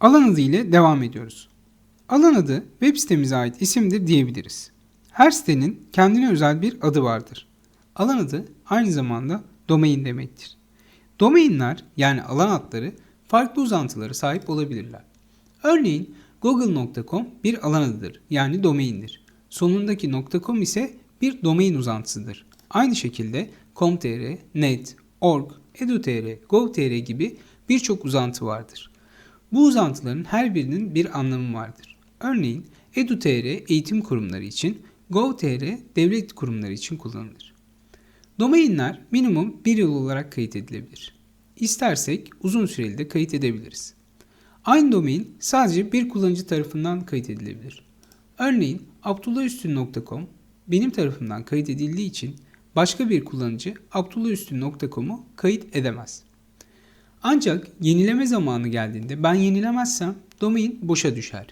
Alan adı ile devam ediyoruz. Alan adı web sitemize ait isimdir diyebiliriz. Her sitenin kendine özel bir adı vardır. Alan adı aynı zamanda domain demektir. Domainler yani alan adları farklı uzantıları sahip olabilirler. Örneğin google.com bir alan adıdır yani domaindir. Sonundaki .com ise bir domain uzantısıdır. Aynı şekilde com.tr, net, org, edu.tr, gov.tr gibi birçok uzantı vardır. Bu uzantıların her birinin bir anlamı vardır. Örneğin edu.tr eğitim kurumları için, gov.tr devlet kurumları için kullanılır. Domainler minimum bir yıl olarak kayıt edilebilir. İstersek uzun süreli de kayıt edebiliriz. Aynı domain sadece bir kullanıcı tarafından kayıt edilebilir. Örneğin abdullahüstün.com benim tarafından kayıt edildiği için başka bir kullanıcı abdullahüstün.com'u kayıt edemez. Ancak yenileme zamanı geldiğinde ben yenilemezsem domain boşa düşer.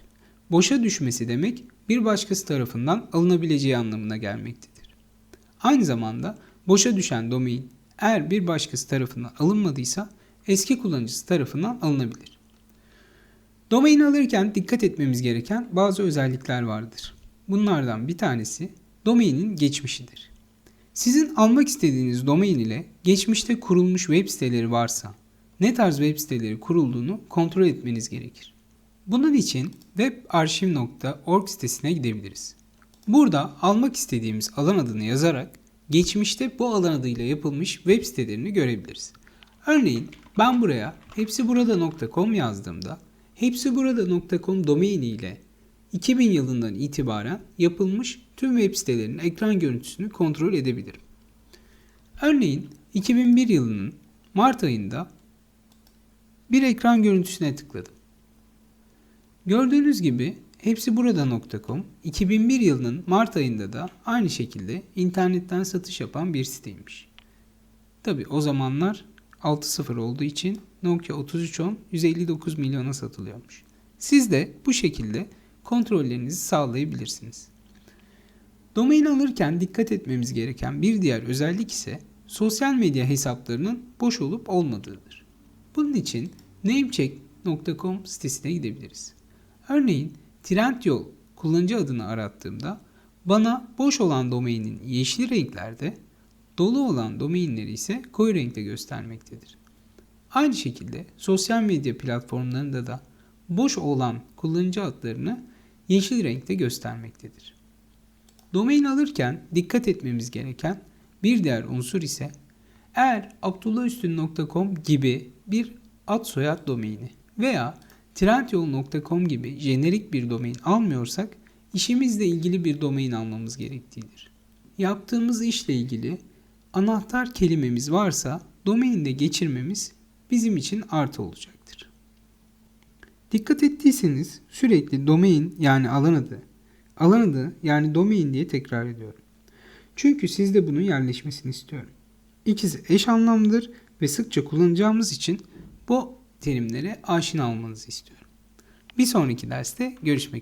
Boşa düşmesi demek bir başkası tarafından alınabileceği anlamına gelmektedir. Aynı zamanda boşa düşen domain eğer bir başkası tarafından alınmadıysa eski kullanıcısı tarafından alınabilir. Domain alırken dikkat etmemiz gereken bazı özellikler vardır. Bunlardan bir tanesi domainin geçmişidir. Sizin almak istediğiniz domain ile geçmişte kurulmuş web siteleri varsa ne tarz web siteleri kurulduğunu kontrol etmeniz gerekir. Bunun için webarşiv.org sitesine gidebiliriz. Burada almak istediğimiz alan adını yazarak geçmişte bu alan adıyla yapılmış web sitelerini görebiliriz. Örneğin ben buraya hepsiburada.com yazdığımda hepsiburada.com domaini ile 2000 yılından itibaren yapılmış tüm web sitelerinin ekran görüntüsünü kontrol edebilirim. Örneğin 2001 yılının Mart ayında bir ekran görüntüsüne tıkladım. Gördüğünüz gibi hepsi burada.com 2001 yılının Mart ayında da aynı şekilde internetten satış yapan bir siteymiş. Tabi o zamanlar 6.0 olduğu için Nokia 3310 159 milyona satılıyormuş. Siz de bu şekilde kontrollerinizi sağlayabilirsiniz. Domain alırken dikkat etmemiz gereken bir diğer özellik ise sosyal medya hesaplarının boş olup olmadığıdır. Bunun için namecheck.com sitesine gidebiliriz. Örneğin Trendyol kullanıcı adını arattığımda bana boş olan domainin yeşil renklerde, dolu olan domainleri ise koyu renkte göstermektedir. Aynı şekilde sosyal medya platformlarında da boş olan kullanıcı adlarını yeşil renkte göstermektedir. Domain alırken dikkat etmemiz gereken bir diğer unsur ise eğer abdullahüstün.com gibi bir ad soyad domaini veya trendyol.com gibi jenerik bir domain almıyorsak işimizle ilgili bir domain almamız gerektiğidir. Yaptığımız işle ilgili anahtar kelimemiz varsa domainde geçirmemiz bizim için artı olacaktır. Dikkat ettiyseniz sürekli domain yani alan adı, alan adı yani domain diye tekrar ediyorum. Çünkü sizde bunun yerleşmesini istiyorum. İkisi eş anlamlıdır ve sıkça kullanacağımız için bu terimlere aşina olmanızı istiyorum. Bir sonraki derste görüşmek